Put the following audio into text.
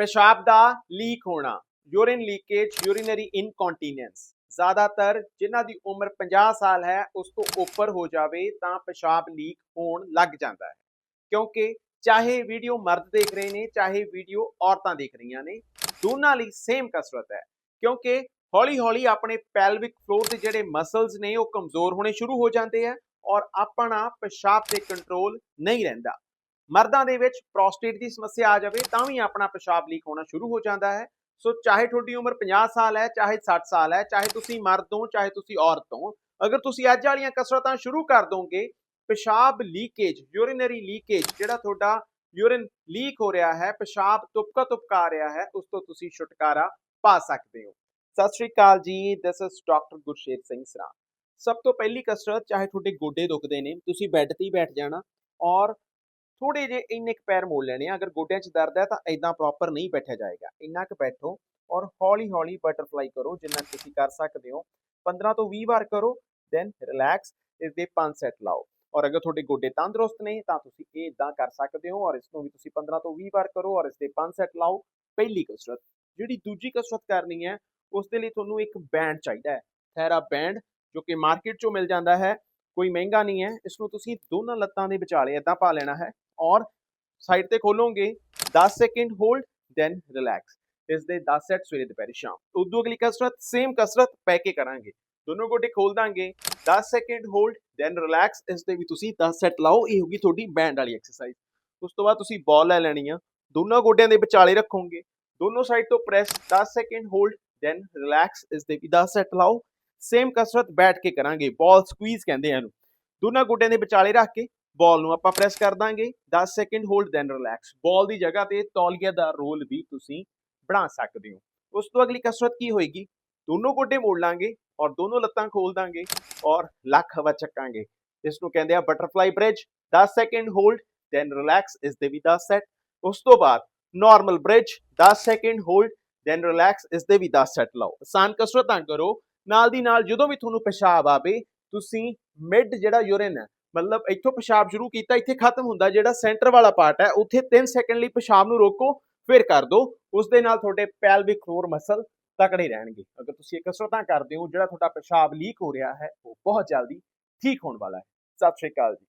ਪਿਸ਼ਾਬ ਦਾ ਲੀਕ ਹੋਣਾ ਯੂਰਿਨ ਲੀਕੇਜ ਯੂਰੀਨਰੀ ਇਨਕੌਂਟੀਨੈਂਸ ਜ਼ਿਆਦਾਤਰ ਜਿਨ੍ਹਾਂ ਦੀ ਉਮਰ 50 ਸਾਲ ਹੈ ਉਸ ਤੋਂ ਉੱਪਰ ਹੋ ਜਾਵੇ ਤਾਂ ਪਿਸ਼ਾਬ ਲੀਕ ਹੋਣ ਲੱਗ ਜਾਂਦਾ ਹੈ ਕਿਉਂਕਿ ਚਾਹੇ ਵੀਡੀਓ ਮਰਦ ਦੇਖ ਰਹੇ ਨੇ ਚਾਹੇ ਵੀਡੀਓ ਔਰਤਾਂ ਦੇਖ ਰਹੀਆਂ ਨੇ ਦੋਨਾਂ ਲਈ ਸੇਮ ਕਸਰਤ ਹੈ ਕਿਉਂਕਿ ਹੌਲੀ-ਹੌਲੀ ਆਪਣੇ ਪੈਲਵਿਕ ਫਲੋਰ ਦੇ ਜਿਹੜੇ ਮਸਲਸ ਨੇ ਉਹ ਕਮਜ਼ੋਰ ਹੋਣੇ ਸ਼ੁਰੂ ਹੋ ਜਾਂਦੇ ਆ ਔਰ ਆਪਣਾ ਪਿਸ਼ਾਬ ਤੇ ਕੰਟਰੋਲ ਨਹੀਂ ਰਹਿੰਦਾ ਮਰਦਾਂ ਦੇ ਵਿੱਚ ਪ੍ਰੋਸਟੇਟ ਦੀ ਸਮੱਸਿਆ ਆ ਜਾਵੇ ਤਾਂ ਵੀ ਆਪਣਾ ਪਿਸ਼ਾਬ ਲੀਕ ਹੋਣਾ ਸ਼ੁਰੂ ਹੋ ਜਾਂਦਾ ਹੈ। ਸੋ ਚਾਹੇ ਤੁਹਾਡੀ ਉਮਰ 50 ਸਾਲ ਹੈ, ਚਾਹੇ 60 ਸਾਲ ਹੈ, ਚਾਹੇ ਤੁਸੀਂ ਮਰਦ ਹੋ, ਚਾਹੇ ਤੁਸੀਂ ਔਰਤ ਹੋ, ਅਗਰ ਤੁਸੀਂ ਅੱਜ ਵਾਲੀਆਂ ਕਸਰਤਾਂ ਸ਼ੁਰੂ ਕਰ ਦੋਗੇ, ਪਿਸ਼ਾਬ ਲੀਕੇਜ ਯੂਰਿਨਰੀ ਲੀਕੇਜ ਜਿਹੜਾ ਤੁਹਾਡਾ ਯੂਰਿਨ ਲੀਕ ਹੋ ਰਿਹਾ ਹੈ, ਪਿਸ਼ਾਬ ਤੁਪਕਾ ਤੁਪਕਾ ਆ ਰਿਹਾ ਹੈ, ਉਸ ਤੋਂ ਤੁਸੀਂ ਛੁਟਕਾਰਾ ਪਾ ਸਕਦੇ ਹੋ। ਸਤਿ ਸ਼੍ਰੀ ਅਕਾਲ ਜੀ this is doctor Gurshet Singh Sra ਸਭ ਤੋਂ ਪਹਿਲੀ ਕਸਰਤ, ਚਾਹੇ ਤੁਹਾਡੇ ਗੋਡੇ ਦੁਖਦੇ ਨੇ, ਤੁਸੀਂ ਬੈੱਡ ਤੇ ਹੀ ਬੈਠ ਜਾਣਾ ਔਰ ਥੋੜੇ ਜੇ ਇੰਨੇ ਕੁ ਪੈਰ ਮੋੜ ਲੈਣੇ ਆ, ਅਗਰ ਗੋਡਿਆਂ 'ਚ ਦਰਦ ਹੈ ਤਾਂ ਐਦਾਂ ਪ੍ਰੋਪਰ ਨਹੀਂ ਬੈਠਿਆ ਜਾਏਗਾ। ਇੰਨਾ ਕੁ ਬੈਠੋ ਔਰ ਹੌਲੀ ਹੌਲੀ ਬਟਰਫਲਾਈ ਕਰੋ, ਜਿੰਨਾ ਤੁਸੀਂ ਕਰ ਸਕਦੇ ਹੋ। 15 ਤੋਂ 20 ਵਾਰ ਕਰੋ ਦੈਨ ਰਿਲੈਕਸ ਇਸ ਦੇ 5 ਸੈਟ ਲਾਓ। ਔਰ ਅਗਰ ਤੁਹਾਡੇ ਗੋਡੇ ਤੰਦਰੁਸਤ ਨੇ ਤਾਂ ਤੁਸੀਂ ਇਹ ਇਦਾਂ ਕਰ ਸਕਦੇ ਹੋ ਔਰ ਇਸ ਨੂੰ ਵੀ ਤੁਸੀਂ 15 ਤੋਂ 20 ਵਾਰ ਕਰੋ ਔਰ ਇਸ ਦੇ 5 ਸੈਟ ਲਾਓ, ਪਹਿਲੀ ਕਸਰਤ। ਜਿਹੜੀ ਦੂਜੀ ਕਸਰਤ ਕਰਨੀ ਹੈ, ਉਸ ਦੇ ਲਈ ਤੁਹਾਨੂੰ ਇੱਕ ਬੈਂਡ ਚਾਹੀਦਾ ਹੈ। ਥੈਰਾ ਬੈਂਡ ਜੋ ਕਿ ਮਾਰਕੀਟ 'ਚੋਂ ਮਿਲ ਜਾਂਦਾ ਹੈ। ਕੋਈ ਮਹਿੰਗਾ ਨਹੀਂ ਹੈ ਇਸ ਨੂੰ ਤੁਸੀਂ ਦੋਨਾਂ ਲੱਤਾਂ ਦੇ ਵਿਚਾਲੇ ਇਦਾਂ ਪਾ ਲੈਣਾ ਹੈ ਔਰ ਸਾਈਡ ਤੇ ਖੋਲੋਗੇ 10 ਸੈਕਿੰਡ ਹੋਲਡ ਦੈਨ ਰਿਲੈਕਸ ਇਸ ਦੇ 10 ਸੈਟ ਸਵੇਰੇ ਦੁਪਹਿਰੇ, ਸ਼ਾਮ, ਉਦੋਂ ਅਗਲੀ ਕਸਰਤ ਸੇਮ ਕਸਰਤ ਪੈ ਕੇ ਕਰਾਂਗੇ, ਦੋਨੋਂ ਗੋਡੇ ਖੋਲ ਦਾਂਗੇ 10 ਸੈਕਿੰਡ ਹੋਲਡ ਦੈਨ ਰਿਲੈਕਸ ਇਸ ਦੇ ਵੀ ਤੁਸੀਂ 10 ਸੈਟ ਲਾਓ, ਇਹ ਹੋਗੀ ਤੁਹਾਡੀ ਬੈਂਡ ਵਾਲੀ ਐਕਸਰਸਾਈਜ਼ ਉਸ ਤੋਂ ਬਾਅਦ ਤੁਸੀਂ ਬਾਲ ਲੈ ਲੈਣੀ ਆ, ਦੋਨਾਂ ਗੋਡਿਆਂ ਦੇ ਵਿਚਾਲੇ ਰੱਖੋਗੇ, ਦੋਨੋਂ ਸਾਈਡ ਤੋਂ press 10 second hold then relax ਇਸ ਦੇ ਵੀ 10 ਸੈਟ ਲਾਓ ਸੇਮ ਕਸਰਤ ਬੈਠ ਕੇ ਕਰਾਂਗੇ ਬਾਲ ਸਕਵੀਜ਼ ਕਹਿੰਦੇ ਆ ਇਹਨੂੰ। ਦੋਨਾਂ ਗੋਡਿਆਂ ਦੇ ਵਿਚਾਲੇ ਰੱਖ ਕੇ ਬਾਲ ਨੂੰ ਆਪਾਂ ਪ੍ਰੈਸ ਕਰ ਦਾਂਗੇ। 10 second hold then relax ball ਦੀ ਜਗ੍ਹਾ ਤੇ ਤੌਲੀਆ ਦਾ ਰੋਲ ਵੀ ਤੁਸੀਂ ਬਣਾ ਸਕਦੇ ਹੋ। ਉਸ ਤੋਂ ਅਗਲੀ ਕਸਰਤ ਕੀ ਹੋਏਗੀ? ਦੋਨੋਂ ਗੋਡੇ ਮੋੜ ਲਾਂਗੇ ਔਰ ਦੋਨੋਂ ਲੱਤਾਂ ਖੋਲ ਦਾਂਗੇ ਔਰ ਲੱਖ ਹਵਾ ਚੱਕਾਂਗੇ। ਇਸ ਨੂੰ ਕਹਿੰਦੇ ਆ butterfly bridge 10 second hold then relax ਇਸ ਦੇ ਵੀ 10 ਸੈਟ ਉਸ ਤੋਂ ਬਾਅਦ normal bridge 10 second hold then relax ਇਸ ਦੇ ਵੀ 10 ਸੈਟ ਲਾਓ। ਆਸਾਨ ਕਸਰਤਾਂ ਕਰੋ। ਨਾਲ ਦੀ ਨਾਲ ਜਦੋਂ ਵੀ ਤੁਹਾਨੂੰ ਪਿਸ਼ਾਬ ਆਵੇ, ਤੁਸੀਂ ਮਿਡ ਜਿਹੜਾ ਯੂਰਿਨ ਹੈ, ਮਤਲਬ ਇੱਥੋਂ ਪਿਸ਼ਾਬ ਸ਼ੁਰੂ ਕੀਤਾ, ਇੱਥੇ ਖਤਮ ਹੁੰਦਾ, ਜਿਹੜਾ ਸੈਂਟਰ ਵਾਲਾ ਪਾਰਟ ਹੈ, ਉੱਥੇ 3 ਸੈਕਿੰਡ ਲਈ ਪਿਸ਼ਾਬ ਨੂੰ ਰੋਕੋ, ਫਿਰ ਕਰ ਦਿਓ ਉਸ ਦੇ ਨਾਲ ਤੁਹਾਡੇ ਪੈਲਵਿਕ ਫਲੋਰ ਮਸਲ ਤਕੜੇ ਰਹਿਣਗੇ। ਅਗਰ ਤੁਸੀਂ ਇਹ ਕਸਰਤਾਂ ਕਰਦੇ ਹੋ, ਜਿਹੜਾ ਤੁਹਾਡਾ ਪਿਸ਼ਾਬ ਲੀਕ ਹੋ ਰਿਹਾ ਹੈ, ਉਹ ਬਹੁਤ ਜਲਦੀ ਠੀਕ ਹੋਣ ਵਾਲਾ ਹੈ। ਸਤਿ ਸ਼੍ਰੀ ਅਕਾਲ ਜੀ।